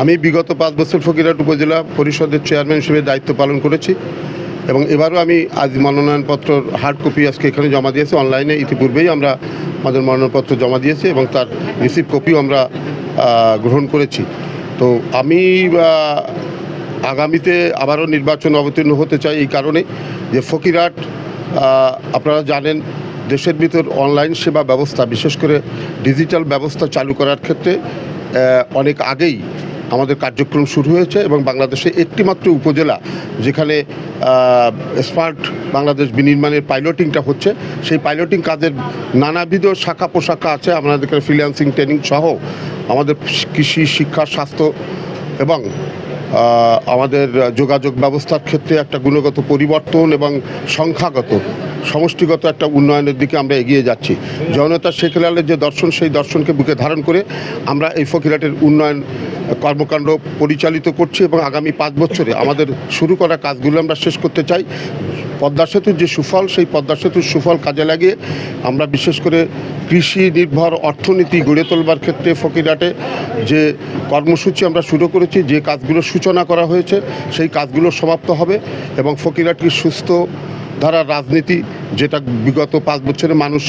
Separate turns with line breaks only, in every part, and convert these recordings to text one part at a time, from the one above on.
আমি বিগত পাঁচ বছর ফকিরহাট উপজেলা পরিষদের চেয়ারম্যান হিসেবে দায়িত্ব পালন করেছি এবং এবারও আমি আজ মনোনয়নপত্র হার্ড কপি আজকে এখানে জমা দিয়েছি, অনলাইনে ইতিপূর্বেই আমরা আমাদের মনোনয়নপত্র জমা দিয়েছি এবং তার রিসিভ কপিও আমরা গ্রহণ করেছি। তো আমি আগামীতে আবারও নির্বাচন অবতীর্ণ হতে চাই এই কারণে যে ফকিরহাট আপনারা জানেন দেশের ভিতর অনলাইন সেবা ব্যবস্থা, বিশেষ করে ডিজিটাল ব্যবস্থা চালু করার ক্ষেত্রে অনেক আগেই আমাদের কার্যক্রম শুরু হয়েছে এবং বাংলাদেশে একটিমাত্র উপজেলা যেখানে স্মার্ট বাংলাদেশ বিনির্মাণের পাইলটিংটা হচ্ছে, সেই পাইলটিং কাজের নানাবিধ শাখা পোশাখা আছে, আমাদের ফ্রিল্যান্সিং ট্রেনিং সহ আমাদের কৃষি, শিক্ষা, স্বাস্থ্য এবং আমাদের যোগাযোগ ব্যবস্থার ক্ষেত্রে একটা গুণগত পরিবর্তন এবং সংখ্যাগত, সমষ্টিগত একটা উন্নয়নের দিকে আমরা এগিয়ে যাচ্ছি। জনতা শেখ হেলালের যে দর্শন, সেই দর্শনকে বুকে ধারণ করে আমরা এই ফকিরাটের উন্নয়ন কর্মকাণ্ড পরিচালিত করছি এবং আগামী পাঁচ বছরে আমাদের শুরু করা কাজগুলো আমরা শেষ করতে চাই। পদ্মা সেতুর যে সুফল, সেই পদ্মা সেতুর সুফল কাজে লাগিয়ে আমরা বিশেষ করে কৃষি নির্ভর অর্থনীতি গড়ে তোলবার ক্ষেত্রে ফকিরহাটে যে কর্মসূচি আমরা শুরু করেছি, যে কাজগুলো সূচনা করা হয়েছে, সেই কাজগুলো সমাপ্ত হবে এবং ফকিরহাটকে সুস্থ ধারার রাজনীতি যেটা বিগত পাঁচ বছরে মানুষ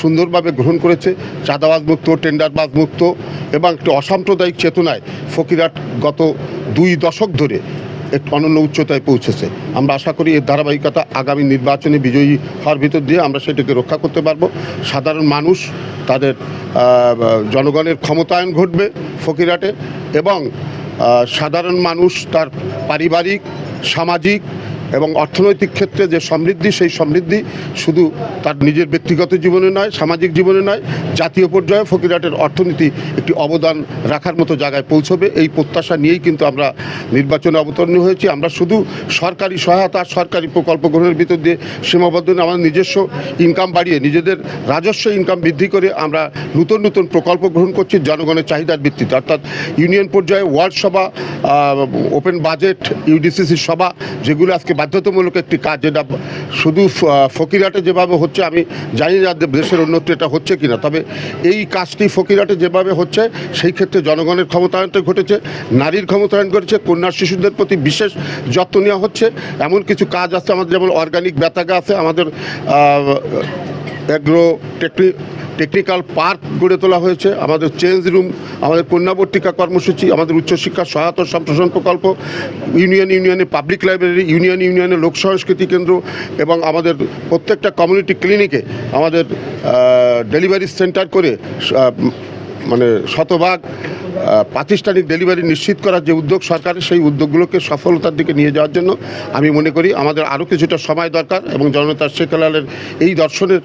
সুন্দরভাবে গ্রহণ করেছে, চাঁদাবাজ মুক্ত, টেন্ডারবাজ মুক্ত এবং একটি অসাম্প্রদায়িক চেতনায় ফকিরহাট গত দুই দশক ধরে একটু অনন্য উচ্চতায় পৌঁছেছে। আমরা আশা করি এর ধারাবাহিকতা আগামী নির্বাচনে বিজয়ী হওয়ার ভিতর দিয়ে আমরা সেটাকে রক্ষা করতে পারব। সাধারণ মানুষ, তাদের জনগণের ক্ষমতায়ন ঘটবে ফকিরাটে এবং সাধারণ মানুষ, তার পারিবারিক, সামাজিক এবং অর্থনৈতিক ক্ষেত্রে যে সমৃদ্ধি সেই সমৃদ্ধি শুধু তার নিজের ব্যক্তিগত জীবনে নয় সামাজিক জীবনে নয় জাতীয় পর্যায়ে ফকিরহাটের অর্থনীতি একটি অবদান রাখার মতো জায়গায় পৌঁছবে। এই প্রত্যাশা নিয়েই কিন্তু আমরা নির্বাচনে অবতীর্ণ হয়েছি। আমরা শুধু সরকারি সহায়তা সরকারি প্রকল্প গ্রহণের ভিতর দিয়ে সীমাবদ্ধ নয়, আমাদের নিজস্ব ইনকাম বাড়িয়ে নিজেদের রাজস্ব ইনকাম বৃদ্ধি করে আমরা নতুন নতুন প্রকল্প গ্রহণ করছি জনগণের চাহিদার ভিত্তিতে। অর্থাৎ ইউনিয়ন পর্যায়ে ওয়ার্ড সভা ওপেন বাজেট ইউডিসিসি সভা যেগুলো আজকে বাধ্যতামূলক একটি কাজ, যেটা শুধু ফকিরহাটে যেভাবে হচ্ছে, আমি জানি না দেশের উন্নতি এটা হচ্ছে কিনা, তবে এই কাজটি ফকিরহাটে যেভাবে হচ্ছে, সেই ক্ষেত্রে জনগণের ক্ষমতায়নটা ঘটেছে, নারীর ক্ষমতায়ন ঘটেছে, কন্যা শিশুদের প্রতি বিশেষ যত্ন নেওয়া হচ্ছে, এমন কিছু কাজ আছে, আমাদের যেমন অর্গানিক বেতাগা আছে, আমাদের অ্যাগ্রো টেকনি টেকনিক্যাল পার্ক গড়ে তোলা হয়েছে। আমাদের চেঞ্জ রুম আমাদের কন্যাবর্তিকা কর্মসূচি, আমাদের উচ্চশিক্ষা সহায়তা সম্প্রসারণ প্রকল্প ইউনিয়ন ইউনিয়নে পাবলিক লাইব্রেরি ইউনিয়ন ইউনিয়নে লোক সংস্কৃতি কেন্দ্র এবং আমাদের প্রত্যেকটা কমিউনিটি ক্লিনিকে আমাদের ডেলিভারি সেন্টার করে মানে শতভাগ প্রাতিষ্ঠানিক ডেলিভারি নিশ্চিত করার যে উদ্যোগ সরকারের, সেই উদ্যোগগুলোকে সফলতার দিকে নিয়ে যাওয়ার জন্য আমি মনে করি আমাদের আরও কিছুটা সময় দরকার এবং জনতা শেখ হেলালের এই দর্শনের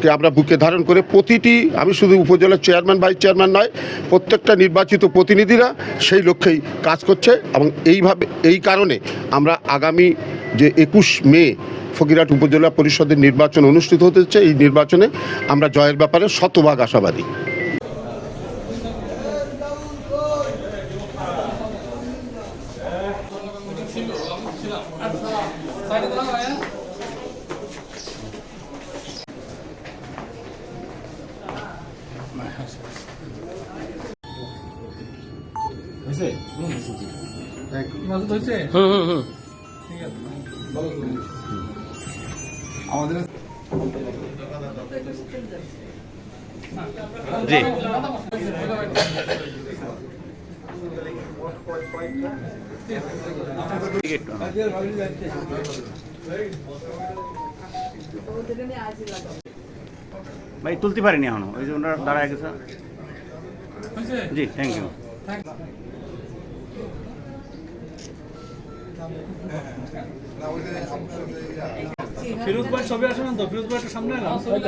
কে আমরা বুকে ধারণ করে প্রতিটি, আমি শুধু উপজেলার চেয়ারম্যান, ভাইস চেয়ারম্যান নয়, প্রত্যেকটা নির্বাচিত প্রতিনিধিরা সেই লক্ষ্যেই কাজ করছে এবং এইভাবে, এই কারণে আমরা আগামী যে একুশ মে ফকিরহাট উপজেলা পরিষদের নির্বাচন অনুষ্ঠিত হতে এই নির্বাচনে আমরা জয়ের ব্যাপারে শতভাগ আশাবাদী।
হয়েছে হয়েছে ঠিক আছে ভালো থাকবেন। আমাদের
জি ভাই তুলতে পারিনি এখনও। ওই যে ওনারা দাঁড়ায় গেছে। জি থ্যাংক ইউ
ফিরোজ ভাই সবে আসে না তো? ফিরোজ ভাই সামনে
ছবি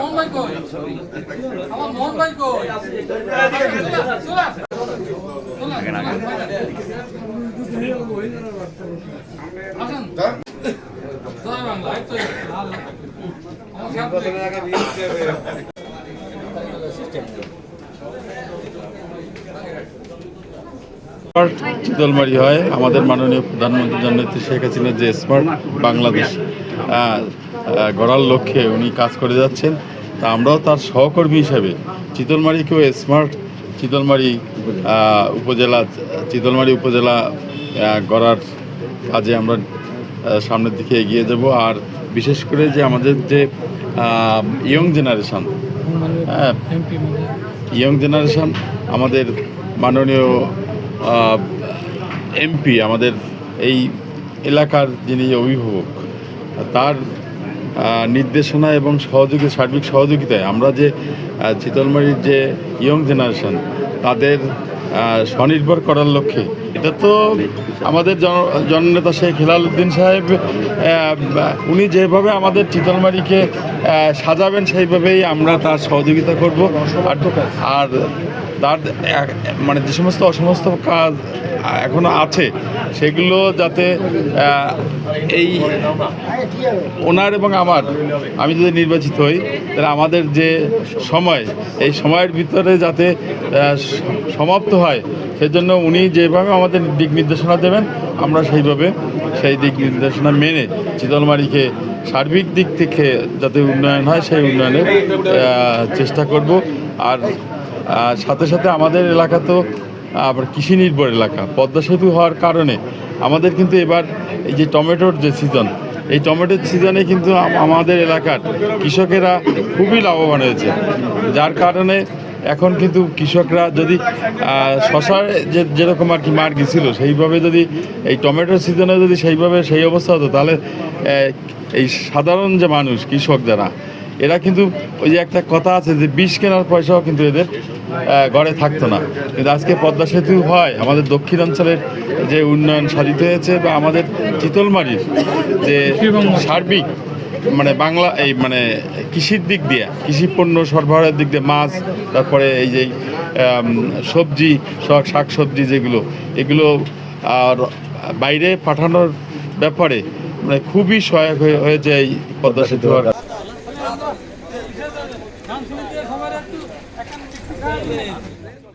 মোহন ভাই কই? আমার মোহন ভাই কই? চলে আস, চলে আস। চলে আস।
আগে না, আগে।
আসেন। জয় বাংলা, এই তো লাল।
স্মার্ট চিতলমারি হয়। আমাদের মাননীয় প্রধানমন্ত্রী জননেত্রী শেখ হাসিনার যে স্মার্ট বাংলাদেশ গড়ার লক্ষ্যে উনি কাজ করে যাচ্ছেন। তা আমরাও তার সহকর্মী হিসেবে চিতলমারিকেও স্মার্ট চিতলমারি উপজেলা চিতলমারি উপজেলা গড়ার কাজে আমরা সামনের দিকে এগিয়ে যাব। আর বিশেষ করে যে আমাদের যে ইয়ং জেনারেশন হ্যাঁ ইয়ং জেনারেশন আমাদের মাননীয় এমপি আমাদের এই এলাকার যিনি অভিভাবক, তার নির্দেশনা এবং সহযোগী, সার্বিক সহযোগিতায় আমরা যে চিতলমারির যে ইয়ং জেনারেশন তাদের স্বনির্ভর করার লক্ষ্যে এটা তো আমাদের জননেতা শেখ হেলাল উদ্দিন সাহেব উনি যেভাবে আমাদের চিতলমারিকে সাজাবেন সেইভাবেই আমরা তার সহযোগিতা করব। আর আর তার মানে যে সমস্ত অসমস্ত কাজ এখনও আছে, সেগুলো যাতে এই ওনার এবং আমার, আমি যদি নির্বাচিত হই, তাহলে আমাদের যে সময়, এই সময়ের ভিতরে যাতে সমাপ্ত হয়, সেজন্য উনি যেভাবে আমাদের দিক নির্দেশনা দেবেন, আমরা সেইভাবে সেই দিক নির্দেশনা মেনে চিতলমারিকে সার্বিক দিক থেকে যাতে উন্নয়ন হয়, সেই উন্নয়নের চেষ্টা করব। আর সাথে সাথে আমাদের এলাকা তো আবার কৃষি নির্ভর এলাকা। পদ্মা সেতু হওয়ার কারণে আমাদের কিন্তু এবার এই যে টমেটোর যে সিজন এই টমেটোর সিজনে কিন্তু আমাদের এলাকার কৃষকেরা খুবই লাভবান হয়েছে। যার কারণে এখন কিন্তু কৃষকরা যদি শশার যে, যেরকম আর কি মার গেছিল, সেইভাবে যদি এই টমেটোর সিজনে যদি সেইভাবে সেই অবস্থা হতো, তাহলে এই সাধারণ যে মানুষ, কৃষক যারা এরা কিন্তু ওই যে একটা কথা আছে যে বিষ কেনার পয়সাও কিন্তু এদের ঘরে থাকতো না। কিন্তু আজকে পদ্মা সেতু হয়, আমাদের দক্ষিণাঞ্চলের যে উন্নয়ন সাধিত হয়েছে বা আমাদের চিতলমারির যে সার্বিক মানে বাংলা, এই মানে কৃষির দিক দিয়ে, কৃষি পণ্য সরবরাহের দিক দিয়ে মাছ, তারপরে এই যে সবজি শাক সবজি যেগুলো, এগুলো আর বাইরে পাঠানোর ব্যাপারে মানে খুবই সহায়ক হয়ে- হয়েছে এই পদ্মা সেতু হওয়ার